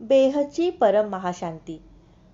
बेहची परम महाशांती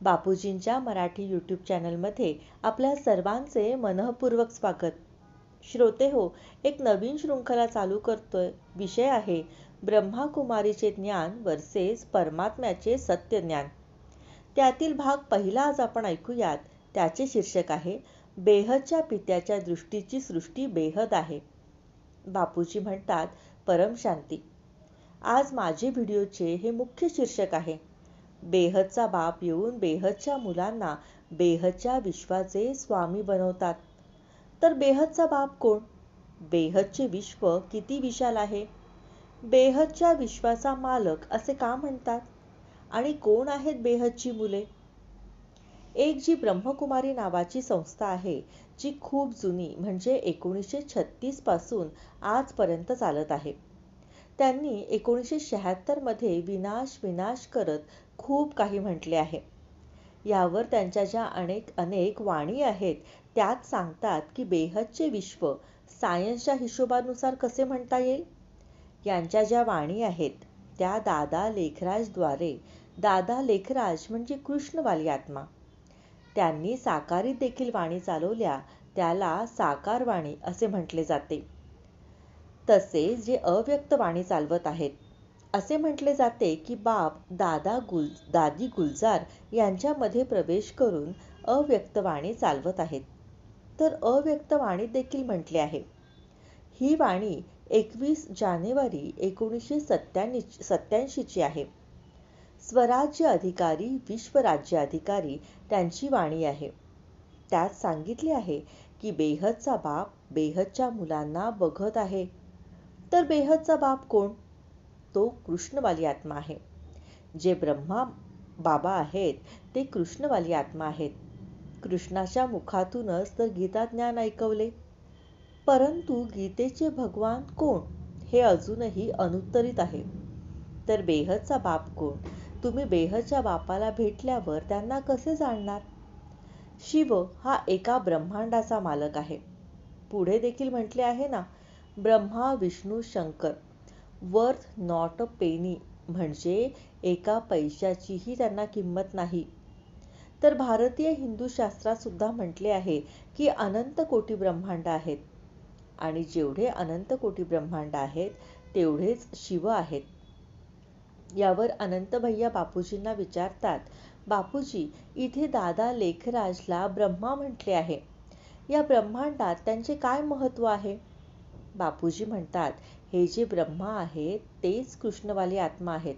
बापूजींच्या मराठी यूट्यूब चॅनलमध्ये आपल्या सर्वांचे मनःपूर्वक स्वागत. श्रोते हो एक नवीन शृंखला चालू करतोय. विषय आहे ब्रह्माकुमारीचे ज्ञान वर्सेस परमात्म्याचे सत्य ज्ञान त्यातील भाग पहिला आज आपण ऐकूयात. त्याचे शीर्षक आहे बेहदच्या पित्याच्या दृष्टीची सृष्टी बेहद आहे. बापूजी म्हणतात परमशांती. आज माझे व्हिडिओचे हे मुख्य शीर्षक आहे. बेहदचा बाप येऊन बेहदच्या मुलांना बेहदच्या विश्वाचे स्वामी बनवतात. तर बेहदचा बाप कोण? बेहदचे विश्व किती विशाल आहे? बेहदच्या विश्वाचा मालक असे का म्हणतात? आणि कोण आहेत बेहदची मुले? एक जी ब्रह्मकुमारी नावाची संस्था आहे जी खूप जुनी म्हणजे एकोणीसशे छत्तीसपासून आजपर्यंत चालत आहे. त्यांनी एकोणीसशे शहात्तरमध्ये विनाश विनाश करत खूप काही म्हटले आहे. यावर त्यांच्या ज्या अनेक अनेक वाणी आहेत त्यात सांगतात की बेहदचे विश्व सायन्सच्या हिशोबानुसार कसे म्हणता येईल? यांच्या ज्या वाणी आहेत त्या दादा लेखराजद्वारे दादा लेखराज म्हणजे कृष्णवाली आत्मा त्यांनी साकारीत देखील वाणी चालवल्या त्याला साकारवाणी असे म्हटले जाते. तसेच जे अव्यक्त वाणी चालवत आहेत. असे म्हटले जाते की बाप दादा गुल दादी गुलजार यांच्यामध्ये प्रवेश करून अव्यक्त वाणी चालवत आहेत. तर अव्यक्त वाणी देखील म्हटले आहे. ही वाणी एकवीस जानेवारी एकोणीसशे सत्त्याण्णी सत्याऐंशीची आहे. स्वराज्य अधिकारी विश्वराज्य अधिकारी त्यांची वाणी आहे. त्यात सांगितले आहे की बेहदचा बाप बेहदच्या मुलांना बघत आहे. तर बेहदचा बाप कोण? तो कृष्णवाली आत्मा आहे. जे ब्रह्मा बाबा आहेत ते कृष्णवाली आत्मा आहेत. कृष्णाच्या मुखातूनच तर गीता ज्ञान ऐकवले. परंतु गीतेचे भगवान कोण? हे अजूनही अनुत्तरित आहे. तर बेहदचा बाप कोण? तुम्ही बेहदच्या बापाला भेटल्यावर त्यांना कसे जाणणार? शिव हा एका ब्रह्मांडाचा मालक आहे. पुढे देखील म्हटले आहे ना Brahma Vishnu Shankar. Worth not a penny म्हणजे एका पैशाचीही त्यांना किंमत नाही. तर भारतीय हिंदू शास्त्रात सुद्धा म्हटले आहे की अनंत कोटी ब्रह्मांड आहेत. आणि जेवढे अनंत कोटी ब्रह्मांड आहेत तेवढेच शिव आहेत. यावर अनंत भैया बापूजींना विचारतात बापूजी इथे दादा लेखराजला ब्रह्मा म्हटले आहे. या ब्रह्मांडात त्यांचे काय महत्त्व आहे? बापूजी म्हणतात हे जे ब्रह्मा आहे तेच कृष्णवाली आत्मा आहेत.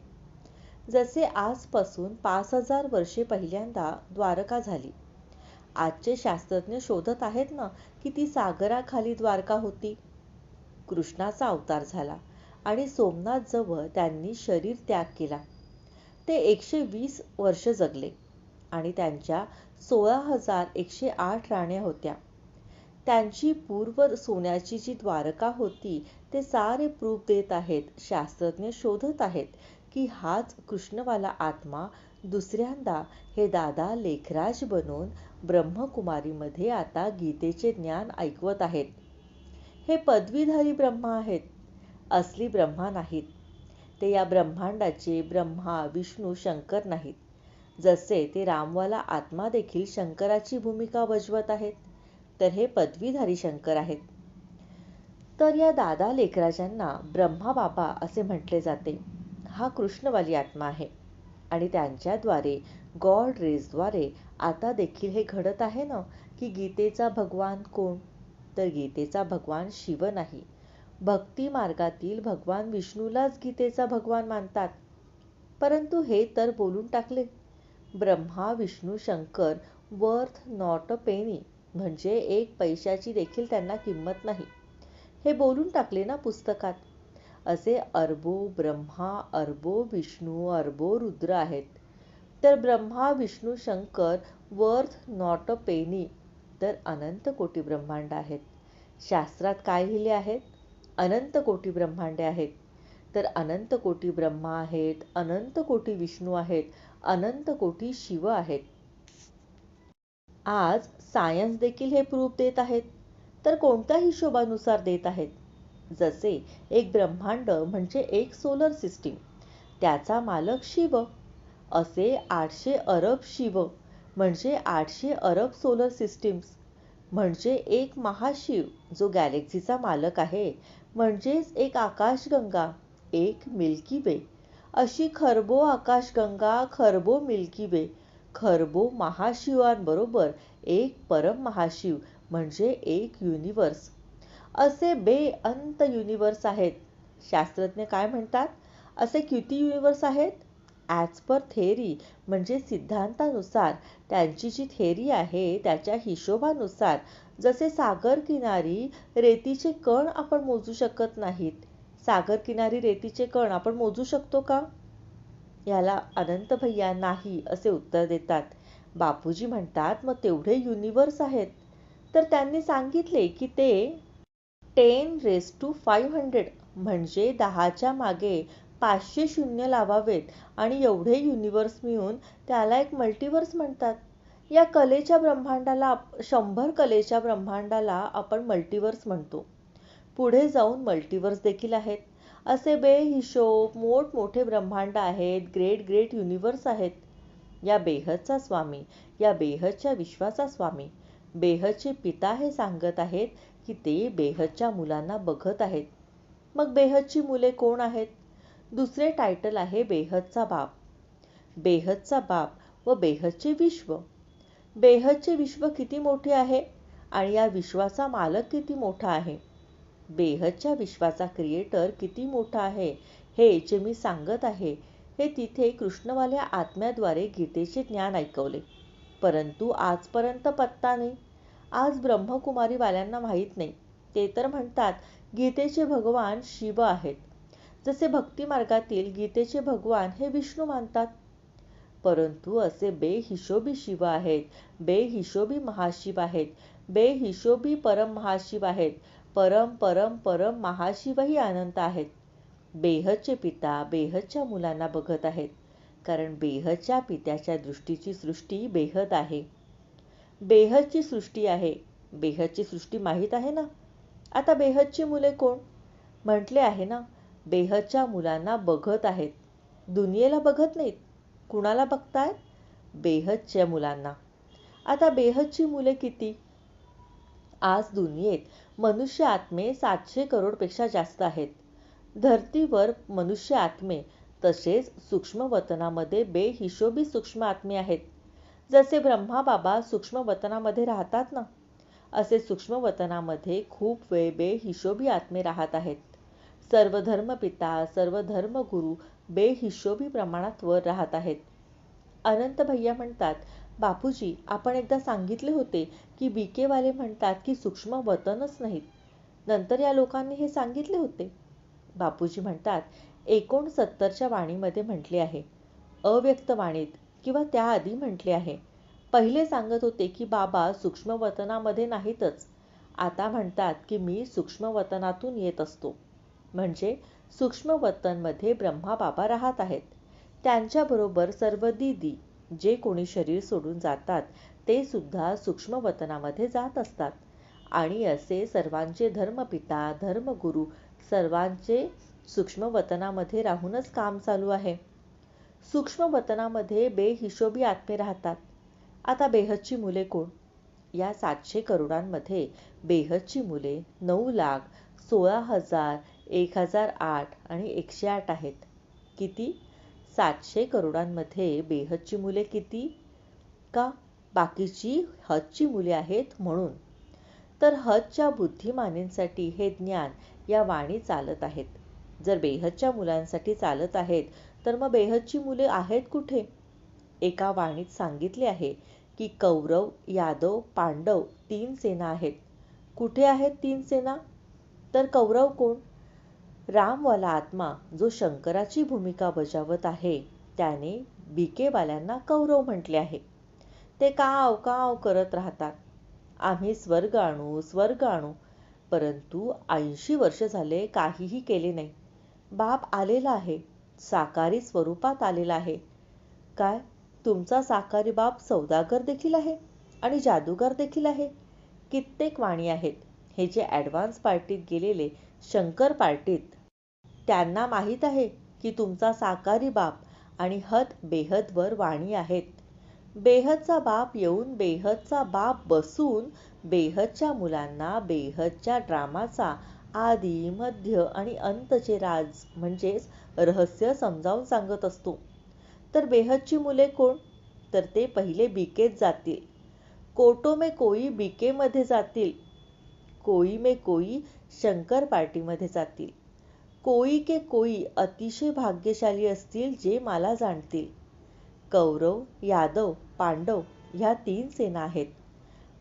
जसे आजपासून पाच हजार वर्षे पहिल्यांदा द्वारका झाली. आजचे शास्त्रज्ञ शोधत आहेत ना की ती सागराखाली द्वारका होती. कृष्णाचा अवतार झाला आणि सोमनाथ जवळ त्यांनी शरीर त्याग केला. ते एकशे वीस वर्ष जगले आणि त्यांच्या सोळा हजार एकशे आठ राण्या होत्या. त्यांची पूर्व सोन्याची जी द्वारका होती ते सारे प्रूफ देत आहेत शास्त्रज्ञ शोधत आहेत की हाच कृष्णवाला आत्मा दुसऱ्यांदा हे दादा लेखराज बनून ब्रह्मकुमारीमध्ये आता गीतेचे ज्ञान ऐकवत आहेत. हे पदवीधारी ब्रह्मा आहेत असली ब्रह्मा नाहीत. ते या ब्रह्मांडाचे ब्रह्मा विष्णू शंकर नाहीत. जसे ते रामवाला आत्मा देखील शंकराची भूमिका बजवत आहेत. तर हे पदवीधारी शंकर आहेत. तर या दादा लेकराजांना ब्रह्मा बाबा असे म्हटले जाते. हा कृष्णवाली आत्मा आहे आणि त्यांच्याद्वारे गॉड रेजद्वारे आता देखील हे घडत आहे ना की गीतेचा भगवान कोण? तर गीतेचा भगवान शिव नाही. भक्ती मार्गातील भगवान विष्णूलाच गीतेचा भगवान मानतात. परंतु हे तर बोलून टाकले. Brahma Vishnu Shankar worth not a penny म्हणजे एक पैशाची देखील त्यांना किंमत नाही. हे बोलून टाकले ना पुस्तकात. असे अर्बो ब्रह्मा अर्बो विष्णू अर्बो रुद्र आहेत. तर Brahma Vishnu Shankar worth not a penny तर अनंत कोटी ब्रह्मांड आहेत. शास्त्रात काय लिहिले आहेत? अनंत कोटी ब्रह्मांडे आहेत. तर अनंत कोटी ब्रह्मा आहेत अनंत कोटी विष्णू आहेत अनंत कोटी शिव आहेत. आज सायन्स देखील हे प्रूफ देत आहेत. तर कोणत्या हिशोबानुसार देत आहेत? जसे एक ब्रह्मांड म्हणजे एक सोलर सिस्टीम त्याचा मालक शिव. असे आठशे अरब शिव म्हणजे आठशे अरब सोलर सिस्टीम्स म्हणजे एक महाशिव जो गॅलेक्सीचा मालक आहे. म्हणजेच एक आकाशगंगा एक मिल्की वे अशी खरबो आकाशगंगा खरबो मिल्की वे खरबो महाशिवांबरोबर एक परम महाशिव म्हणजे एक युनिवर्स असे बेअंत युनिवर्स आहेत. शास्त्रज्ञ काय म्हणतात? असे किती युनिवर्स आहेत? ॲज पर थेअरी म्हणजे सिद्धांतानुसार त्यांची जी थेअरी आहे त्याच्या हिशोबानुसार जसे सागर किनारी रेतीचे कण आपण मोजू शकत नाहीत. सागर किनारी रेतीचे कण आपण मोजू शकतो का? याला अनंत भैया नाही असे उत्तर देतात. बापूजी म्हणतात मग तेवढे युनिवर्स आहेत. तर त्यांनी सांगितले की ते ten raise to five hundred म्हणजे दहाच्या मागे पाचशे शून्य लावावेत आणि एवढे युनिवर्स मिळून त्याला एक मल्टिवर्स म्हणतात. या कलेच्या ब्रह्मांडाला शंभर कलेच्या ब्रह्मांडाला आपण मल्टिवर्स म्हणतो. पुढे जाऊन मल्टिवर्स देखील आहेत. असे बेहिशोब मोठमोठे ब्रह्मांड आहेत ग्रेट ग्रेट युनिवर्स आहेत. या बेहदचा स्वामी या बेहदच्या विश्वाचा स्वामी बेहदचे पिता हे सांगत आहेत की ते बेहदच्या मुलांना बघत आहेत. मग बेहदची मुले कोण आहेत? दुसरे टायटल आहे बेहदचा बाप. बेहदचा बाप व बेहदचे विश्व. बेहदचे विश्व किती मोठे आहे? आणि या विश्वाचा मालक किती मोठा आहे? बेहदच्या विश्वाचा क्रिएटर किती मोठा आहे हे जे मी सांगत आहे हे तिथे कृष्णवाल्या आत्म्याद्वारे गीतेचे ज्ञान ऐकवले. परंतु आजपर्यंत पत्ता नाही. आज ब्रह्मकुमारीवाल्यांना माहीत नाही. ते तर म्हणतात गीतेचे भगवान शिव आहेत. जसे भक्तिमार्गातील गीतेचे भगवान हे विष्णू मानतात. परंतु असे बेहिशोबी शिव आहेत बेहिशोबी महाशिव आहेत बेहिशोबी परम महाशिव आहेत परम परम परम महाशिवही अनंत आहेत. बेहदचे पिता बेहदच्या मुलांना बघत आहेत. कारण बेहदच्या पित्याच्या दृष्टीची सृष्टी बेहद आहे. बेहदची सृष्टी आहे. बेहदची सृष्टी माहीत आहे ना? आता बेहदची मुले कोण? म्हटले आहे ना बेहदच्या मुलांना बघत आहेत. दुनियेला बघत नाहीत. कुणाला बघतायत? बेहदच्या मुलांना. आता बेहदची मुले किती? आज दुनियेत मनुष्य आत्मे सातशे करोडपेक्षा जास्त आहेत. धरतीवर मनुष्य आत्मे तसेच सूक्ष्मवतनामध्ये बेहिशोबी सूक्ष्म आत्मे आहेत. जसे ब्रह्मा बाबा सूक्ष्मवतनामध्ये राहतात ना असे सूक्ष्मवतनामध्ये खूप वेळ बेहिशोबी आत्मे राहत आहेत. सर्व धर्मपिता सर्व धर्मगुरू बेहिशोबी प्रमाणात वर राहत आहेत. अनंत भैया म्हणतात बापूजी आपण एकदा सांगितले होते की बीकेवाले म्हणतात की सूक्ष्म वतनच नाहीत. नंतर या लोकांनी हे सांगितले होते. बापूजी म्हणतात एकोणसत्तरच्या वाणीमध्ये म्हटले आहे. अव्यक्त वाणीत किंवा त्याआधी म्हटले आहे. पहिले सांगत होते की बाबा सूक्ष्मवतनामध्ये नाहीतच. आता म्हणतात की मी सूक्ष्मवतनातून येत असतो. म्हणजे सूक्ष्मवतनमध्ये ब्रह्मा बाबा राहत आहेत. त्यांच्याबरोबर सर्व दिदी जे कोणी शरीर सोडून जातात ते सुद्धा सूक्ष्मवतनामध्ये जात असतात. आणि असे सर्वांचे धर्मपिता धर्मगुरू सर्वांचे सूक्ष्मवतनामध्ये राहूनच काम चालू आहे. सूक्ष्मवतनामध्ये बेहिशोबी आत्मे राहतात. आता बेहदची मुले कोण? या सातशे करोडांमध्ये बेहदची मुले नऊ लाख सोळा हजार एक हजार आठ आणि एकशे आठ आहेत. किती? सातशे करोडांमध्ये बेहदची मुले किती? का? बाकीची हजची मुले आहेत म्हणून. तर हजच्या बुद्धिमानींसाठी हे ज्ञान या वाणी चालत आहेत. जर बेहदच्या मुलांसाठी चालत आहेत तर मग बेहदची मुले आहेत कुठे? एका वाणीत सांगितले आहे की कौरव यादव पांडव तीन सेना आहेत. कुठे आहेत तीन सेना? तर कौरव कोण? रामवाला आत्मा जो शंकराची भूमिका बजावत आहे त्याने बिकेवाल्यांना कौरव म्हटले आहे. ते काव काव करत राहतात. आम्ही स्वर्ग आणू स्वर्ग आणू परंतु ऐंशी वर्ष झाले काहीही केले नाही. बाप आलेला आहे साकारी स्वरूपात आलेला आहे. काय तुमचा साकारी बाप सौदागर देखील आहे आणि जादूगार देखील आहे? कित्येक वाणी आहेत. हे जे ॲडव्हान्स पार्टीत गेलेले शंकर पार्टीत. त्यांना माहीत आहे की तुमचा साकारी बाप आणि हद बेहदवर वाणी आहेत. बेहदचा बाप येऊन बेहदचा बाप बसून बेहदच्या मुलांना बेहदच्या ड्रामाचा आदी मध्य आणि अंतचे राज म्हणजेच रहस्य समजावून सांगत असतो. तर बेहदची मुले कोण? तर ते पहिले बीकेत जातील. कोटो मे कोई बीकेमध्ये जातील. कोई में कोई शंकर पार्टीमध्ये जातील. कोई के कोई अतिशय भाग्यशाली असतील जे मला जाणतील. कौरव यादव पांडव ह्या तीन सेना आहेत.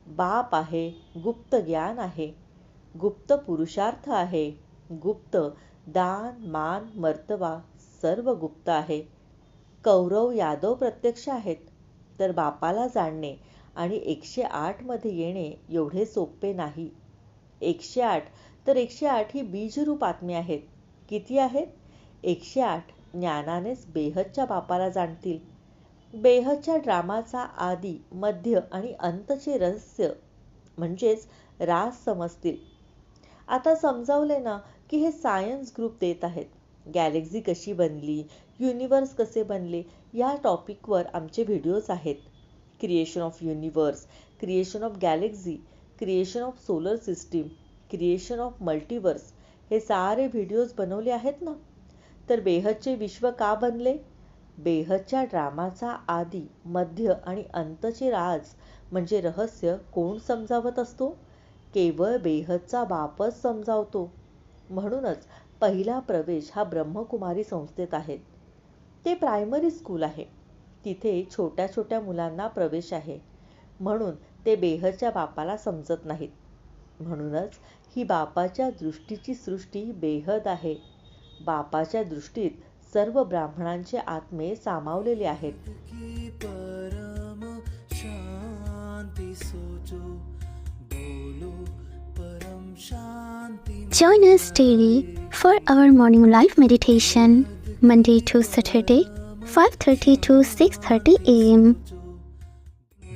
बाप आहे गुप्त ज्ञान आहे. गुप्त पुरुषार्थ आहे. गुप्त दान मान मर्तबा सर्व गुप्त आहे. कौरव यादव प्रत्यक्ष आहेत. तर बापाला जाणणे आणि एकशे आठमध्ये येणे एवढे सोपे नाही. एकशे आठ. तर एकशे आठ ही बीजरूप आत्मे आहेत. किती आहेत? एकशे आठ ज्ञानानेच बेहदच्या बापाला जाणतील. बेहदच्या ड्रामाचा आदी मध्य आणि अंतचे रहस्य म्हणजेच रास समजतील. आता समजावले ना की हे सायन्स ग्रुप देत आहेत. गॅलेक्झी कशी बनली? युनिवर्स कसे बनले? या टॉपिकवर आमचे व्हिडिओज आहेत. Creation of universe creation of galaxy creation of solar system creation of multiverse हे सारे व्हिडिओज बनवले आहेत ना? तर बेहदचे विश्व का बनले? बेहदच्या ड्रामाचा आधी मध्य आणि अंतचे राज म्हणजे रहस्य कोण समजावत असतो? केवळ बेहदचा बापच समजावतो. म्हणूनच पहिला प्रवेश हा ब्रह्मकुमारी संस्थेत आहे. ते प्रायमरी स्कूल आहे. तिथे छोट्या छोट्या मुलांना प्रवेश आहे. म्हणून ते बेहदच्या बापाला समजत नाहीत. म्हणूनच ही बापाच्या दृष्टीची सृष्टी बेहद आहे. बापाच्या दृष्टीत सर्व ब्राह्मणांचे आत्मे सामावलेले आहेत. परम Join us daily for our morning live meditation, Monday to Saturday, 5:30 to 6:30 a.m.